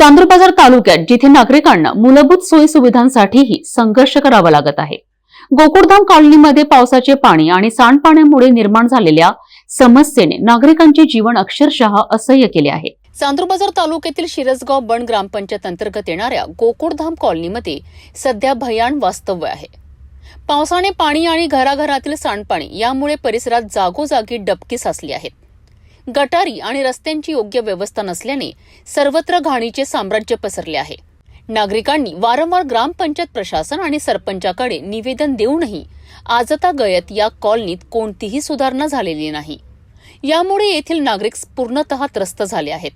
चांदूर बाजार तालुक्यात जिथे नागरिकांना मूलभूत सोयी सुविधांसाठीही संघर्ष करावा लागत आहे. गोकुळधाम कॉलनीमध्ये पावसाचे पाणी आणि सांडपाण्यामुळे निर्माण झालेल्या समस्येने नागरिकांचे जीवन अक्षरशः असह्य केले आहे. चांदूरबाजार तालुक्यातील शिरसगाव बण ग्रामपंचायत अंतर्गत येणाऱ्या गोकुळधाम कॉलनीमध्ये सध्या भयान वास्तव्य आहे. पावसाने पाणी आणि घराघरातील सांडपाणी यामुळे परिसरात जागोजागी डबकी साचली आहेत. गटारी आणि रस्त्यांची योग्य व्यवस्था नसल्याने सर्वत्र घाणीचे साम्राज्य पसरले आहे. नागरिकांनी वारंवार ग्रामपंचायत प्रशासन आणि सरपंचाकडे निवेदन देऊनही आजता गयत या कॉलनीत कोणतीही सुधारणा झालेली नाही. यामुळे येथील नागरिक पूर्णतः त्रस्त झाले आहेत.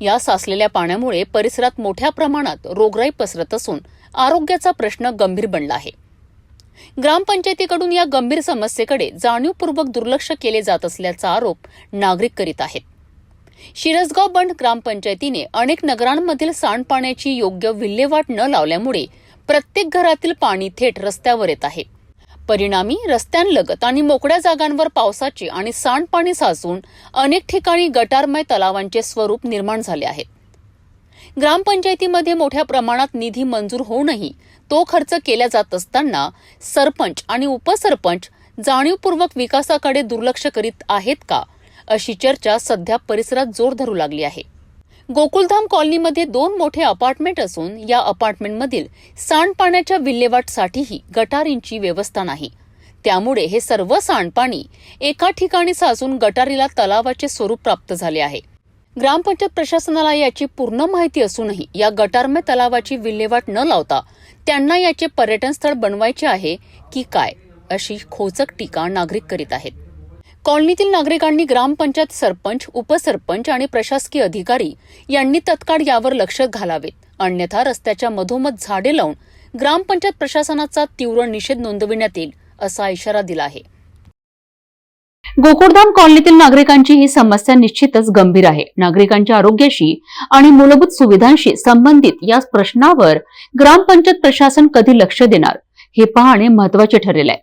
या साचलेल्या पाण्यामुळे परिसरात मोठ्या प्रमाणात रोगराई पसरत असून आरोग्याचा प्रश्न गंभीर बनला आहे. ग्रामपंचायतीकडून या गंभीर समस्येकडे जाणीवपूर्वक दुर्लक्ष केले जात असल्याचा आरोप नागरिक करीत आहेत. शिरसगाव बंड ग्रामपंचायतीने अनेक नगरांमधील सांडपाण्याची योग्य विल्हेवाट न लावल्यामुळे प्रत्येक घरातील पाणी थेट रस्त्यावर येत आहे. परिणामी रस्त्यांलगत आणि मोकळ्या जागांवर पावसाचे आणि सांडपाणी साचून अनेक ठिकाणी गटारमय तलावांचे स्वरूप निर्माण झाले आहे. ग्रामपंचायतीमध्ये मोठ्या प्रमाणात निधी मंजूर होऊनही तो खर्च केला जात असताना सरपंच आणि उपसरपंच जाणीवपूर्वक विकासाकडे दुर्लक्ष करीत आहेत का अशी चर्चा सध्या परिसरात जोर धरू लागली आहे. गोकुलधाम कॉलनीमध्ये दोन मोठे अपार्टमेंट असून या अपार्टमेंटमधील सांडपाण्याच्या विल्हेवाटसाठीही गटारींची व्यवस्था नाही. त्यामुळे हे सर्व सांडपाणी एका ठिकाणी साचून गटारीला तलावाचे स्वरूप प्राप्त झाले आहे. ग्रामपंचायत प्रशासनाला याची पूर्ण माहिती असूनही या गटारमय तलावाची विल्हेवाट न लावता त्यांना याचे पर्यटन स्थळ बनवायचे आहे की काय अशी खोचक टीका नागरिक करीत आहेत. कॉलनीतील नागरिकांनी ग्रामपंचायत सरपंच उपसरपंच आणि प्रशासकीय अधिकारी यांनी तत्काळ यावर लक्ष घालावेत. अन्यथा रस्त्याच्या मधोमध झाडे लावून ग्रामपंचायत प्रशासनाचा तीव्र निषेध नोंदविण्यात येईल असा इशारा दिला आहे. गोकुळधाम कॉलनीतील नागरिकांची ही समस्या निश्चितच गंभीर आहे. नागरिकांच्या आरोग्याशी आणि मूलभूत सुविधांशी संबंधित या प्रश्नावर ग्रामपंचायत प्रशासन कधी लक्ष देणार हे पाहणे महत्त्वाचे ठरेल आहे.